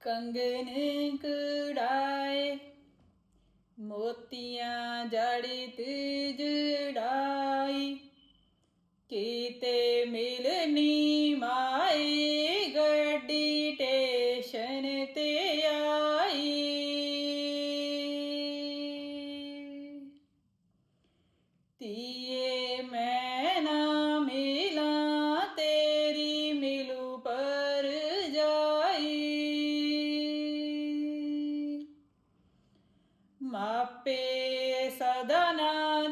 ਕੰਗਨ ਕੜਾਏ ਮੋਤੀਆਂ ਜੜਿਤ ਜੜਾਈ ਕੀਤੇ ਮਿਲਨੀ ਮਾਏ ਆਪੇ ਸਦਨਾ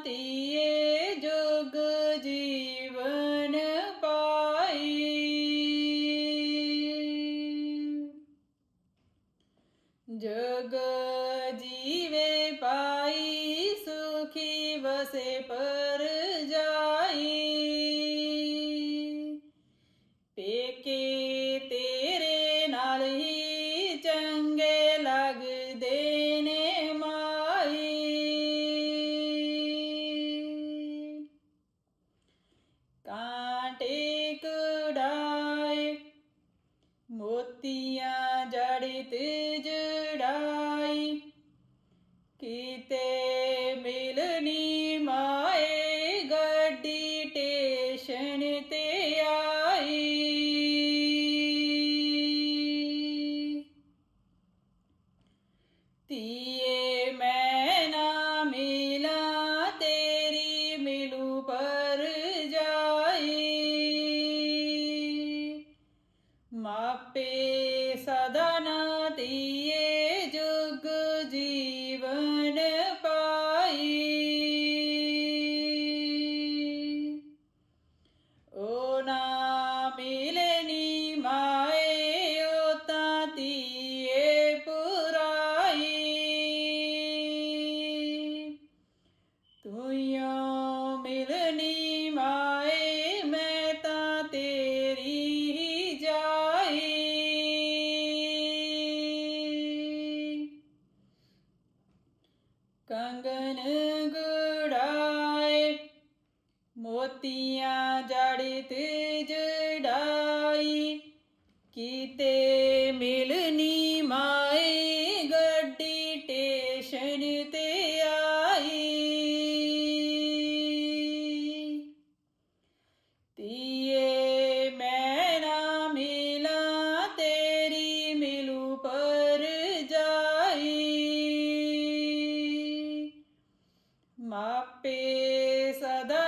ਜੀਵੇ ਪਾਈ ਸੁਖੀ ਵਸੇ ਪਰ ਜਾਈ। ਪੇਕੇ ਕੀਤੇ ਮਿਲਨੀ ਮਾਏ ਗੱਡੀ ਟੇਸ਼ਨ ਤੇ ਆਈ। ਤੀ ਮੋਤੀਆਂ ਜੜ ਤੇ ਜੜਾਈ ਕੀਤੇ ਮਿਲਨੀ ਮਾਏ ਗੱਡੀ ਟੇਸ਼ਨ ਤੇ ਆਈ। ਤੀਏ ਮੈਂ ਨਾ ਮਿਲਾ, ਤੇਰੀ ਮਿਲੂ ਪਰ ਜਾਈ। ਮਾਪੇ ਸਦਾ